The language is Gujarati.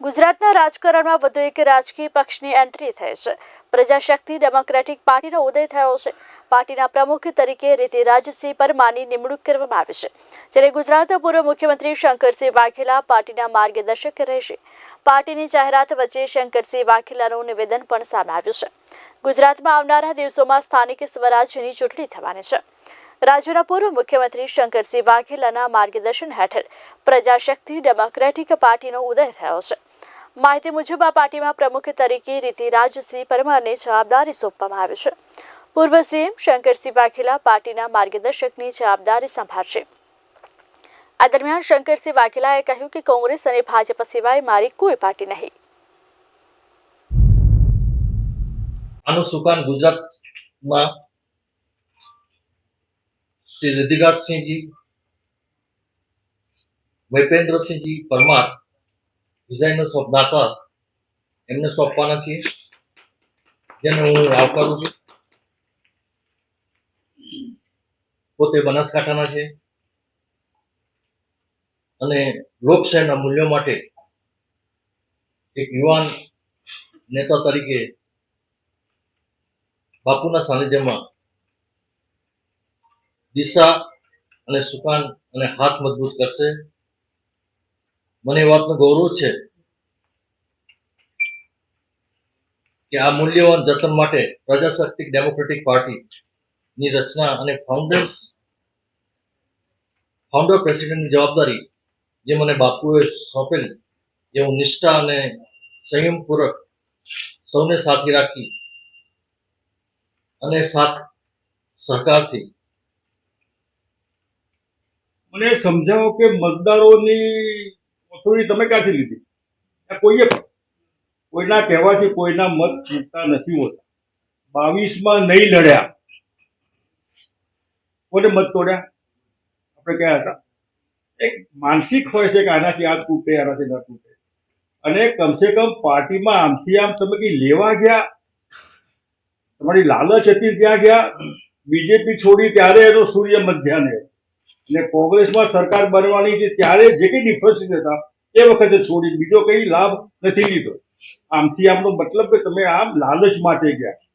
ગુજરાતના રાજકારણમાં વધુ એક રાજકીય પક્ષની એન્ટ્રી થઈ છે. પ્રજાશક્તિ ડેમોક્રેટિક પાર્ટીનો ઉદય થયો છે. પાર્ટીના પ્રમુખ તરીકે રીતિરાજસિંહ પરમારની નિમણૂક કરવામાં આવી છે. જ્યારે ગુજરાતના પૂર્વ મુખ્યમંત્રી શંકરસિંહ વાઘેલા પાર્ટીના માર્ગદર્શક રહેશે. પાર્ટીની જાહેરાત વચ્ચે શંકરસિંહ વાઘેલાનું નિવેદન પણ સામે આવ્યું છે. ગુજરાતમાં આવનારા દિવસોમાં સ્થાનિક સ્વરાજ્યની ચૂંટણી થવાની છે. રાજ્યના પૂર્વ મુખ્યમંત્રી શંકરસિંહ વાઘેલાના માર્ગદર્શન હેઠળ પ્રજાશક્તિ ડેમોક્રેટિક પાર્ટીનો ઉદય થયો છે. માહિતી મુજબ આ પાર્ટીમાં પ્રમુખ તરીકે રીતિરાજસિંહ પરમારને જવાબદારી સોંપવામાં આવી છે. પૂર્વ સીએમ શંકરસિંહ વાઘેલા પાર્ટીના માર્ગદર્શકની જવાબદારી સંભાળશે. આ દરમિયાન શંકરસિંહ વાઘેલાએ કહ્યું કે કોંગ્રેસ અને ભાજપ સિવાય મારી કોઈ પાર્ટી નહીં. આનું સુકાન ગુજરાતમાં શ્રી રિદ્ધિરાજસિંહજી વૈપેન્દ્રસિંહજી પરમાર ડિઝાઇનર દાતા એમને સોંપવાના છીએ. જેને હું આવકારું છું. પોતે બનાસકાંઠાના છે. અને લોકશાહીના મૂલ્યો માટે એક યુવાન નેતા તરીકે બાપુના સાનિધ્યમાં દિશા અને સુકાન અને હાથ મજબૂત કરશે. મને એ વાતનો ગૌરવ છે કે આ મૂલ્યવાન જતન માટે પ્રજાશક્તિક ડેમોક્રેટિક પાર્ટી ની રચના અને ફાઉન્ડર્સ ફાઉન્ડર પ્રેસિડેન્ટની જવાબદારી જે મને બાપુએ સોંપેલ, જે હું નિષ્ઠા અને સંયમપૂર્વક સૌને સાથે રાખી અને સાથ સહકારથી. મને સમજાવો કે મતદારોની ઓથોરિટી તમે ક્યાંથી લીધી? કોઈએ કોઈના કહેવાથી કોઈના મત ચૂકતા નથી હોતા. બાવીસમાં નહીં લડ્યા. કોને મત તોડ્યા? આપણે કયા હતા? એક માનસિક હોય છે કે આનાથી આ તૂટે, આનાથી ન તૂટે. અને કમસે કમ પાર્ટીમાં આમથી આમ તમે કઈ લેવા ગયા? તમારી લાલચ હતી ત્યાં ગયા? બીજેપી છોડી ત્યારે એનો સૂર્ય મધ્યાને અને કોંગ્રેસમાં સરકાર બનવાની હતી ત્યારે જે કઈ ડિફરન્સ હતા એ વખતે છોડી બીજો કઈ લાભ નથી લીધો. આમથી આમનો મતલબ કે તમે આમ લાલચ માટે ગયા.